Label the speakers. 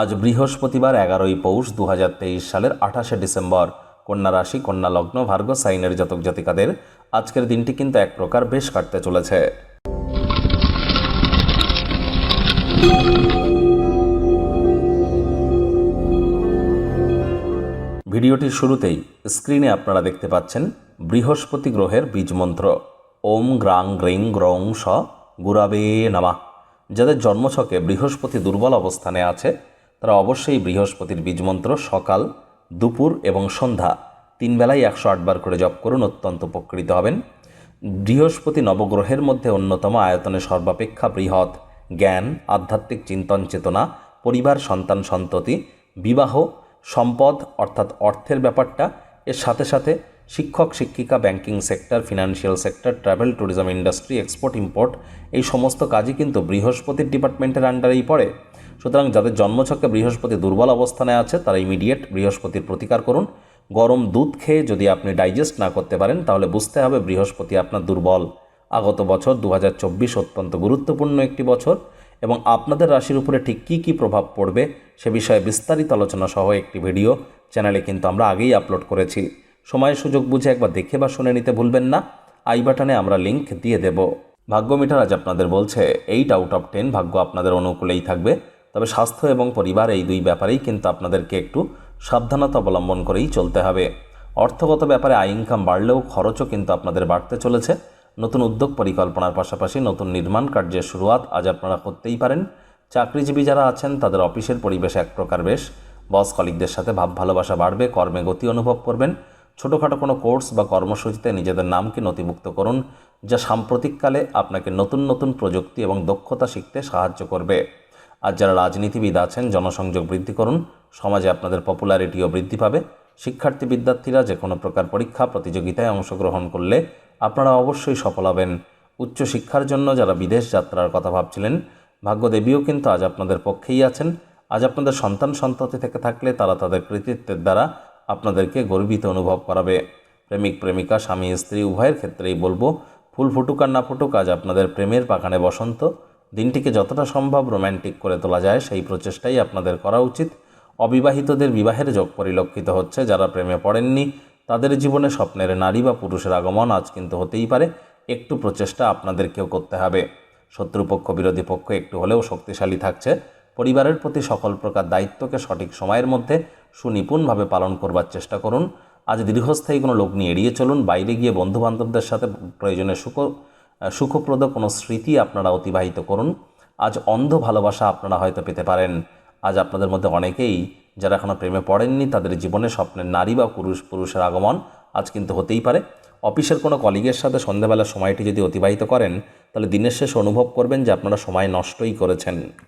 Speaker 1: আজ বৃহস্পতিবার এগারোই পৌষ দু হাজার তেইশ সালের আঠাশে ডিসেম্বর। কন্যা রাশি, কন্যা লগ্ন ভার্গ সাইনের জাতক জাতিকাদের আজকের দিনটি কিন্তু এক প্রকার বেশ কাটতে চলেছে। ভিডিওটির শুরুতেই স্ক্রিনে আপনারা দেখতে পাচ্ছেন বৃহস্পতি গ্রহের বীজ মন্ত্র। ওম গ্রাং গ্রিং গ্রং স গুরাবে নামা। যাদের জন্মছকে বৃহস্পতি দুর্বল অবস্থানে আছে তারা অবশ্যই বৃহস্পতির বীজ মন্ত্র সকাল, দুপুর এবং সন্ধ্যা তিন বেলায় একশো আটবার করে জপ করুন, অত্যন্ত উপকৃত হবেন। বৃহস্পতি নবগ্রহের মধ্যে অন্যতম আয়তনে সর্বাপেক্ষা বৃহৎ জ্ঞান, আধ্যাত্মিক চিন্তন চেতনা, পরিবার, সন্তান, সন্ততি, বিবাহ, সম্পদ অর্থাৎ অর্থের ব্যাপারটা। এর সাথে সাথে শিক্ষক, শিক্ষিকা, banking sector, financial sector, travel, tourism, industry, export, import এই সমস্ত কাজই কিন্তু বৃহস্পতির ডিপার্টমেন্টের আন্ডারেই পড়ে। সুতরাং যাদের জন্মছকে বৃহস্পতি দুর্বল অবস্থানে আছে, তারা ইমিডিয়েট বৃহস্পতির প্রতিকার করুন। গরম দুধ খেয়ে যদি আপনি ডাইজেস্ট না করতে পারেন, তাহলে বুঝতে হবে বৃহস্পতি আপনার দুর্বল। আগত বছর দু হাজার চব্বিশ অত্যন্ত গুরুত্বপূর্ণ একটি বছর এবং আপনাদের রাশির উপরে ঠিক কী কী প্রভাব পড়বে সে বিষয়ে বিস্তারিত আলোচনা সহ একটি ভিডিও চ্যানেলে কিন্তু আমরা আগেই আপলোড করেছি। সময় সুযোগ বুঝে একবার দেখে বা শুনে নিতে ভুলবেন না। আই বাটনে আমরা লিংক দিয়ে দেব। ভাগ্য মিটার আজ আপনাদের বলছে, এইট আউট অফ টেন ভাগ্য আপনাদের অনুকূলেই থাকবে। তবে স্বাস্থ্য এবং পরিবার এই দুই ব্যাপারেই কিন্তু আপনাদেরকে একটু সাবধানতা অবলম্বন করেই চলতে হবে। অর্থগত ব্যাপারে আয় ইনকাম বাড়লেও খরচও কিন্তু আপনাদের বাড়তে চলেছে। নতুন উদ্যোগ পরিকল্পনার পাশাপাশি নতুন নির্মাণ কার্যের শুরুয়াত আজ আপনারা করতেই পারেন। চাকরিজীবী যারা আছেন, তাদের অফিসের পরিবেশ এক প্রকার বেশ। বস কলিকদের সাথে ভাব ভালোবাসা বাড়বে, কর্মে গতি অনুভব করবেন। ছোটোখাটো কোনো কোর্স বা কর্মসূচিতে নিজেদের নামকে নথিভুক্ত করুন, যা সাম্প্রতিককালে আপনাকে নতুন নতুন প্রযুক্তি এবং দক্ষতা শিখতে সাহায্য করবে। আর যারা রাজনীতিবিদ আছেন, জনসংযোগ বৃদ্ধি করুন। সমাজে আপনাদের পপুলারিটিও বৃদ্ধি পাবে। শিক্ষার্থী বিদ্যার্থীরা যে কোনো প্রকার পরীক্ষা, প্রতিযোগিতায় অংশগ্রহণ করলে আপনারা অবশ্যই সফল হবেন। উচ্চশিক্ষার জন্য যারা বিদেশ যাত্রার কথা ভাবছিলেন, ভাগ্যদেবীও কিন্তু আজ আপনাদের পক্ষেই আছেন। আজ আপনাদের সন্তান সন্ততি থেকে থাকলে তারা তাদের কৃতিত্বের দ্বারা আপনাদেরকে গর্বিত অনুভব করাবে। প্রেমিক, প্রেমিকা, স্বামী, স্ত্রী, উভয়ের ক্ষেত্রেই বলব, ফুল ফুটুক আর না ফুটুক, আজ আপনাদের প্রেমের বাগানে বসন্ত। দিনটিকে যতটা সম্ভব রোম্যান্টিক করে তোলা যায়, সেই প্রচেষ্টাই আপনাদের করা উচিত। অবিবাহিতদের বিবাহের যোগ পরিলক্ষিত হচ্ছে, যারা প্রেমে পড়েননি, তাদের জীবনে স্বপ্নের নারী বা পুরুষের আগমন আজ কিন্তু হতেই পারে, একটু প্রচেষ্টা আপনাদেরকেও করতে হবে। শত্রুপক্ষ, বিরোধী পক্ষ একটু হলেও শক্তিশালী থাকছে। পরিবারের প্রতি সকল প্রকার দায়িত্বকে সঠিক সময়ের মধ্যে সুনিপুণভাবে পালন করবার চেষ্টা করুন। আজ দীর্ঘস্থায়ী কোনো লোক নিয়ে এড়িয়ে চলুন, বাইরে গিয়ে বন্ধুবান্ধবদের সাথে প্রয়োজনে সুখ সুখপ্রদ কোনো স্মৃতি আপনারা অতিবাহিত করুন। আজ অন্ধ ভালোবাসা আপনারা হয়তো পেতে পারেন। আজ আপনাদের মধ্যে অনেকেই যারা এখনও প্রেমে পড়েননি, তাদের জীবনে স্বপ্নের নারী বা পুরুষ, পুরুষের আগমন আজ কিন্তু হতেই পারে। অফিসের কোনো কলিগের সাথে সন্ধ্যাবেলার সময়টি যদি অতিবাহিত করেন, তাহলে দিনের শেষে অনুভব করবেন যে আপনারা সময় নষ্টই করেছেন।